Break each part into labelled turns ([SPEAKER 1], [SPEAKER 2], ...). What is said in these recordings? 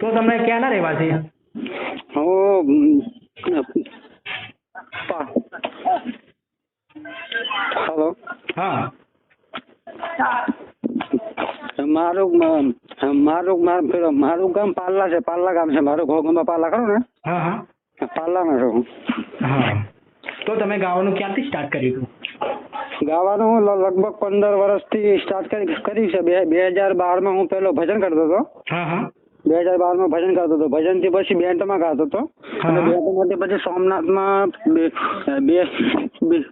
[SPEAKER 1] તો તમે ક્યાંના રહેવાસી
[SPEAKER 2] હું હલો.
[SPEAKER 1] હા.
[SPEAKER 2] મારું મારું મારું મારું ગામ પાલ્લા છે પાલ્લા ગામ છે મારું ઘોગંબા પાલ્લા ખરું ને?
[SPEAKER 1] હા હા.
[SPEAKER 2] પાલ્લામાં છું
[SPEAKER 1] તો તમે ગાવાનું ક્યાંથી સ્ટાર્ટ કર્યું હતું?
[SPEAKER 2] ગાવાનું હું લગભગ પંદર વર્ષથી સ્ટાર્ટ કરી કર્યું છે. બે બે હજાર બારમાં હું પેલો ભજન કરતો હતો. બે હજાર બારમાં ભજન કરતો હતો. ભજનથી પછી બેન્ડમાં ગાતો હતો. અને. બેન્ડમાંથી પછી સોમનાથમાં બે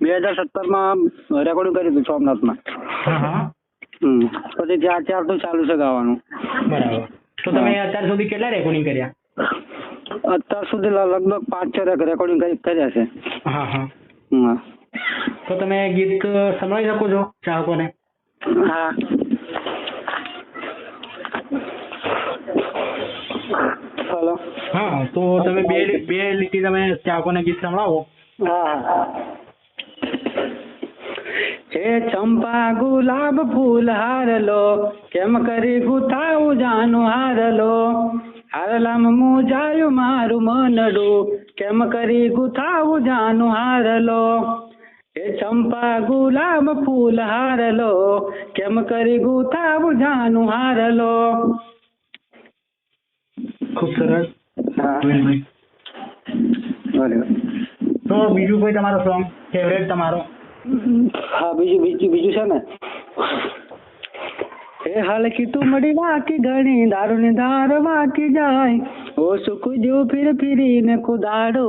[SPEAKER 2] બે હજાર સત્તરમાં રેકોર્ડિંગ કર્યું હતું સોમનાથમાં. પછી ત્યાં ત્યારથી ચાલુ છે ગાવાનું.
[SPEAKER 1] બરાબર. તો તમે અત્યાર સુધી કેટલા રેકોર્ડિંગ કર્યા?
[SPEAKER 2] અત્યાર સુધી લગભગ પાંચ છ રેકોર્ડિંગ કર્યા છે.
[SPEAKER 1] હા હા. તો તમે ગીત સંભળાવી શકો છો ચાહકોને?
[SPEAKER 2] હા. હેલો.
[SPEAKER 1] હા તો તમે બે બે લીટી તમે ચાહકોને ગીત સંભળાવો.
[SPEAKER 2] હા. હે ચંપા ગુલાબ ફૂલ હારલો કેમ કરી ગુથાવું જાનું હારલો? હારલામ મુજાયું મારું મનડું કેમ કરી ગુથાવું જાનું હારલો? હે ચંપા ગુલાબ ફૂલ હારલો કેમ કરી ગુથા જાનું હારલો?
[SPEAKER 1] ખૂબ સરસ. તો બીજું કોઈ તમારો સોંગ ફેવરેટ તમારો?
[SPEAKER 2] હા બીજું બીજું બીજું છે ને? એ હાલકી તું મળી વાકી ઘણી દારૂની ધાર વાકી જાય. ઓ સુખ જો ફિર ફિરીને કુદાડો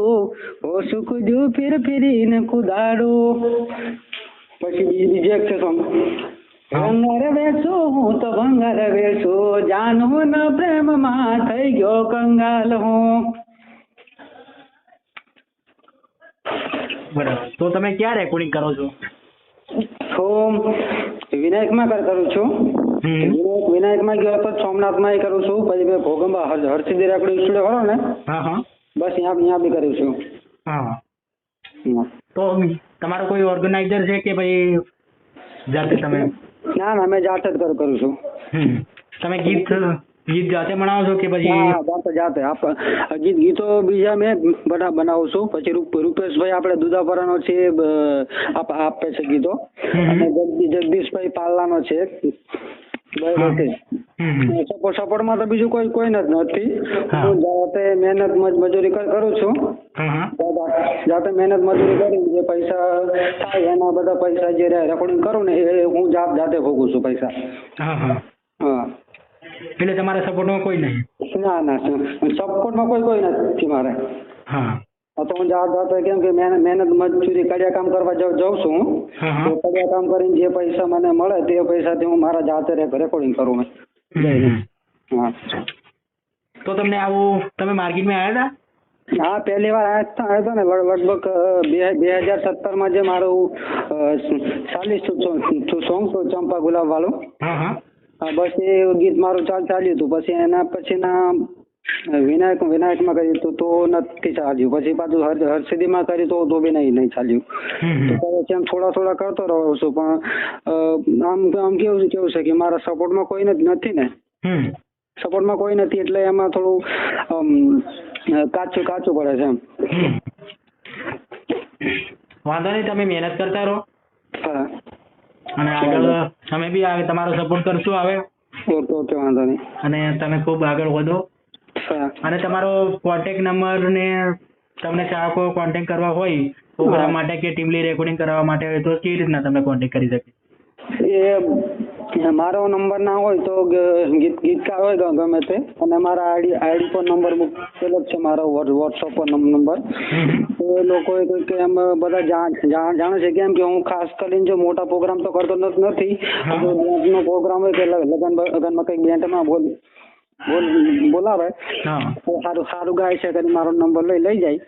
[SPEAKER 2] ઓ સુખ જો ફિર ફિરીને કુદાડો પછી બીજી એક છે. ભંગાર વેચો હું તો ભંગાર વેચો. જાનુ ન પ્રેમમાં થઈ ગયો કંગાલ હું.
[SPEAKER 1] બરાબર. તો તમે ક્યાં રેકોર્ડિંગ કરો છો?
[SPEAKER 2] હું વિનાયકમાં કરું છું.
[SPEAKER 1] હમ.
[SPEAKER 2] વિનાયક વિનાયકમાં ગયો તો સોમનાથમાં એ કરું છું. પછી મેં ભોગંબા હર હરસિદ્ધિ રેકોર્ડિંગ સ્ટુડિયો ખરો ને?
[SPEAKER 1] હા હા.
[SPEAKER 2] બસ ત્યાં ત્યાં બી કરું છું.
[SPEAKER 1] હા. તો તમારો કોઈ ઓર્ગેનાઇઝર છે કે ભાઈ જાતે તમે?
[SPEAKER 2] ના ના મેં જાતે જ કરું કરું છું.
[SPEAKER 1] તમે ગીત ગીત જાતે બનાવો છો કે પછી
[SPEAKER 2] જાતે જાતે. આપ ગીત ગીતો બીજા મેં બધા બનાવું છું. પછી રૂપેશભાઈ આપણે દુધાપરાનો છે આપ આપે છે ગીતો. અને જગદીશભાઈ પાલ્લાનો છે. સપોર્ટમાં તો બીજું કોઈ કોઈ નથી
[SPEAKER 1] હું.
[SPEAKER 2] જાતે મહેનત મજ- મજૂરી કરું છું. જાતે- મહેનત મજૂરી કરી જે પૈસા થાય એના બધા પૈસા જે રેકોર્ડિંગ કરું ને એ હું જાત જાતે ભોગું છું પૈસા.
[SPEAKER 1] હા એટલે તમારા સપોર્ટમાં કોઈ નહીં?
[SPEAKER 2] ના ના સપોર્ટમાં કોઈ કોઈ નથી મારે.
[SPEAKER 1] હા.
[SPEAKER 2] તો હું જાત જાતે કેમ કે મહેનત મજૂરી કડિયા કામ કરવા જાઉં જાઉં છું. તો કડિયા કામ કરીને જે પૈસા મને મળે તે પૈસાથી હું મારા જાતે રેકોર્ડિંગ કરું મેં
[SPEAKER 1] તો તમને આવું તમે માર્કેટમાં આવ્યા હતા?
[SPEAKER 2] હા પહેલી વાર આવ્યા હતા હતા ને લગભગ બે હજાર સત્તરમાં જે મારું ચાલીસ સોંગ ચંપા ગુલાબ વાળું. બસ એ ગીત મારું ચાલ ચાલ્યું હતું. પછી એના પછીના વિનાયક વિનાયકમાં કર્યું તો તો નથી ચાલ્યું. પછી પાછું હર હરસિદ્ધિમાં કર્યું તો તો બી નહીં નહીં ચાલ્યું. તો પછી એમ થોડા થોડા કરતો રહું છું પણ આમ આમ કેવું છે કેવું છે કે મારા સપોર્ટમાં કોઈ નથી ને. સપોર્ટમાં કોઈ નથી એટલે એમાં થોડું કાચું કાચું પડે છે એમ.
[SPEAKER 1] વાંધો નહીં તમે મહેનત કરતા રહો.
[SPEAKER 2] હા.
[SPEAKER 1] અને આગળ અમે બી તમારો સપોર્ટ કરશું હવે.
[SPEAKER 2] ઓકે ઓકે વાંધો નહીં.
[SPEAKER 1] અને તમે ખૂબ આગળ વધો. અને તમારો કોન્ટેક્ટ નંબર ને તમને ચાહકો કોન્ટેક્ટ કરવા હોય પ્રોગ્રામ માટે કે ટીમલી રેકોર્ડિંગ કરવા માટે હોય તો કેવી રીતના તમને કોન્ટેક્ટ કરી શકે?
[SPEAKER 2] એ મારો નંબર ના હોય તો ગીત ગીતકાર હોય ગમે તે. અને મારા આઈડી આઈડી પર નંબર મૂકેલો છે મારો વોટ્સઅપ પર નંબર એ લોકોએ કંઈક કે એમ બધા જાણ છે કેમ કે હું ખાસ કરીને જો મોટા પ્રોગ્રામ તો કરતો નથી. પ્રોગ્રામ હોય કે લગ્ન લગનમાં કંઈક બેન્ડમાં બોલ બોલ બોલાવે.
[SPEAKER 1] હા.
[SPEAKER 2] સારું સારું ગાય છે કરીને મારો નંબર લઈ લઈ જાય.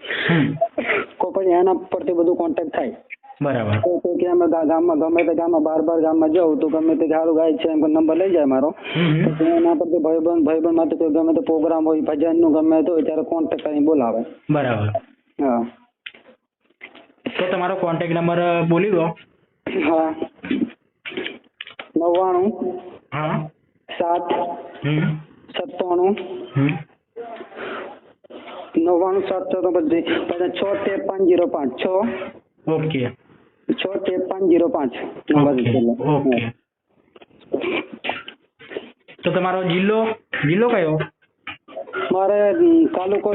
[SPEAKER 1] કોઈ
[SPEAKER 2] તો પછી એના પરથી બધું કોન્ટેક્ટ થાય.
[SPEAKER 1] બરાબર.
[SPEAKER 2] તો કે અમે ગામમાં ગમે તે ગામમાં બાર બાર ગામમાં જાઉં તો ગમે તે સારું ગાય છે એમ નંબર લઈ જાય મારો. એના પરથી ભાઈબંધ ભાઈબંધ માટે કોઈ ગમે તે પ્રોગ્રામ હોય ભજનનું ગમે તો હોય ત્યારે કોન્ટેક્ટ કરીને બોલાવે.
[SPEAKER 1] બરાબર.
[SPEAKER 2] હા.
[SPEAKER 1] તો તમારો કોન્ટેક્ટ નંબર બોલી દો.
[SPEAKER 2] હા. નવ્વાણું.
[SPEAKER 1] હા.
[SPEAKER 2] સાત.
[SPEAKER 1] હમ.
[SPEAKER 2] સત્તાણું. નવ્વાણું સાત તો બધી. પછી છ ત્રેપન જીરો પાંચ. છ.
[SPEAKER 1] ઓકે.
[SPEAKER 2] છ ત્રેપન જીરો પાંચ.
[SPEAKER 1] ઓકે તો તમારો જિલ્લો જિલ્લો કયો?
[SPEAKER 2] મારે તાલુકો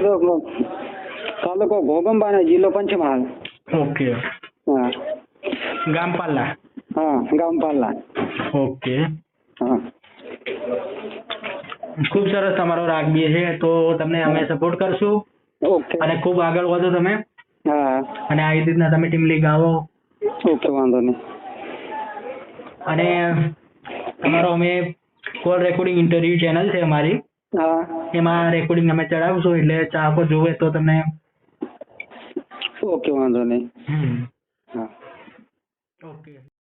[SPEAKER 2] તાલુકો ઘોગંબા ને જિલ્લો પંચમહાલ.
[SPEAKER 1] ઓકે.
[SPEAKER 2] હા.
[SPEAKER 1] ગામ પાલ્લા
[SPEAKER 2] હા ગામ પાલ્લા
[SPEAKER 1] ઓકે. ખૂબ સરસ તમારો રાગ બી છે તો તમને અમે સપોર્ટ કરશું.
[SPEAKER 2] ઓકે.
[SPEAKER 1] અને ખૂબ આગળ વધો તમે.
[SPEAKER 2] હા.
[SPEAKER 1] અને આવી રીતના તમે ટીમલી ગાવો
[SPEAKER 2] ઓકે વાંધો નહીં.
[SPEAKER 1] અને તમારો અમે કોલ રેકોર્ડિંગ ઇન્ટરવ્યુ ચેનલ છે અમારી.
[SPEAKER 2] હા.
[SPEAKER 1] એમાં રેકોર્ડિંગ અમે ચડાવશું એટલે ચાહકો જોવે તો તમને
[SPEAKER 2] ઓકે વાંધો નહીં. હા.
[SPEAKER 1] ઓકે.